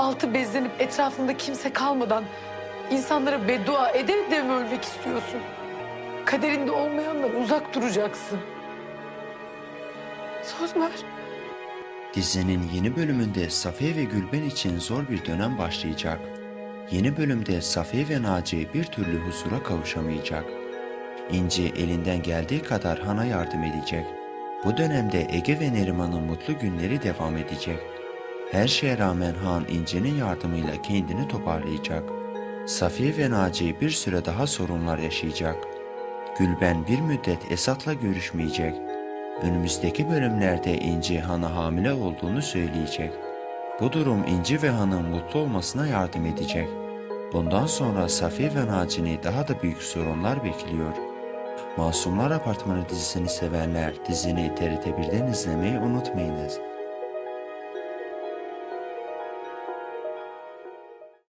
altı bezlenip etrafında kimse kalmadan insanlara beddua ede de mi ölmek istiyorsun? Kaderinde olmayandan uzak duracaksın. Söz ver. Dizinin yeni bölümünde Safiye ve Gülben için zor bir dönem başlayacak. Yeni bölümde Safiye ve Naci bir türlü huzura kavuşamayacak. İnci elinden geldiği kadar Han'a yardım edecek. Bu dönemde Ege ve Neriman'ın mutlu günleri devam edecek. Her şeye rağmen Han İnci'nin yardımıyla kendini toparlayacak. Safiye ve Naci bir süre daha sorunlar yaşayacak. Gülben bir müddet Esat'la görüşmeyecek. Önümüzdeki bölümlerde İnci Han'a hamile olduğunu söyleyecek. Bu durum İnci ve Han'ın mutlu olmasına yardım edecek. Bundan sonra Safiye ve Naci'ni daha da büyük sorunlar bekliyor. Masumlar Apartmanı dizisini sevenler dizini TRT 1'den izlemeyi unutmayınız.